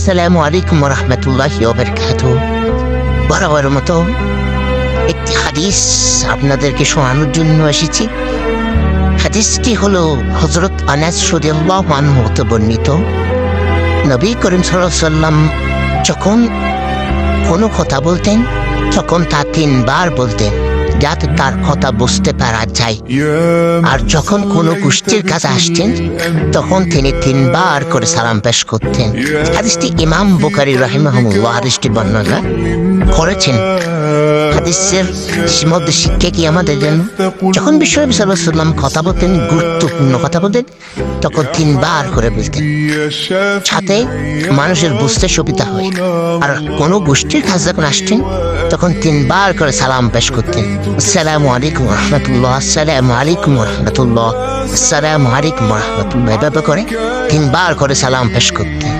আসসালামু আলাইকুম রহমতুল্লাহ ওবরকাত বরাবর মতো একটি হাদিস আপনাদেরকে শোনানোর জন্য এসেছি। হাদিসটি হলো হজরত আনাস সদিয়াল্লাহ আনহু হতে বর্ণিত। নবী করিম সাল্লাম যখন কোনো কথা বলতেন, তখন তা তিনবার বলতেন। যাতে তার কথা বুঝতে পারা যায়। আর যখন কোনো গোষ্ঠীর কাছে আসতেন তখন তিনি তিনবার করে সালাম পেশ করতেন। হাদিসটি ইমাম বুখারি রাহিমাহুল্লাহ হাদিসটি বর্ণনা করেছেন। হাদিসের মধ্যে শিক্ষা কি আমাদের জন্য? যখন বিশ্বনবী সাল্লাহ কথা বলতেন, গুরুত্বপূর্ণ কথা বলতেন, তখন তিনবার করে বলতেন। সাথে মানুষের বুঝতে সুবিধা হয়। আর কোনো গোষ্ঠীর কাছে যখন আসতেন তখন তিনবার করে সালাম পেশ করতেন আসসালামু আলাইকুম রহমতুল্লাহ, আসসালামু আলাইকুম রহমতুল্লাহ, আসসালামু আলাইকুম রহমতুল্লাহ, এভাবে করে তিনবার করে সালাম পেশ করতেন